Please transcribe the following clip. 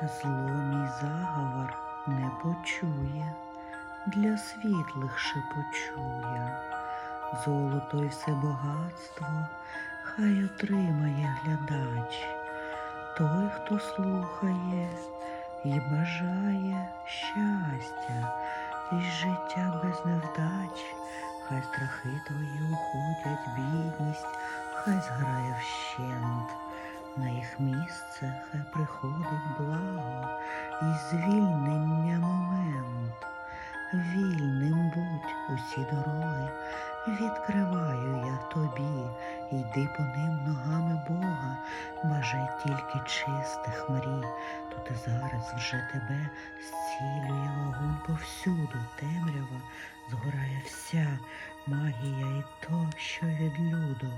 Зло мій заговор не почує, для світлих шепочує. Золото й все багатство хай отримає глядач. Той, хто слухає і бажає щастя, і життя без невдач, хай страхи твої уходять, бідність, хай зграє вщент. Місце хай приходить благо і звільнення момент. Вільним будь усі дороги, відкриваю я тобі, йди по ним ногами Бога, бажай тільки чистих мрій, то ти зараз вже тебе зцілює вогонь повсюду, темрява, згорає вся магія і то, що від люду,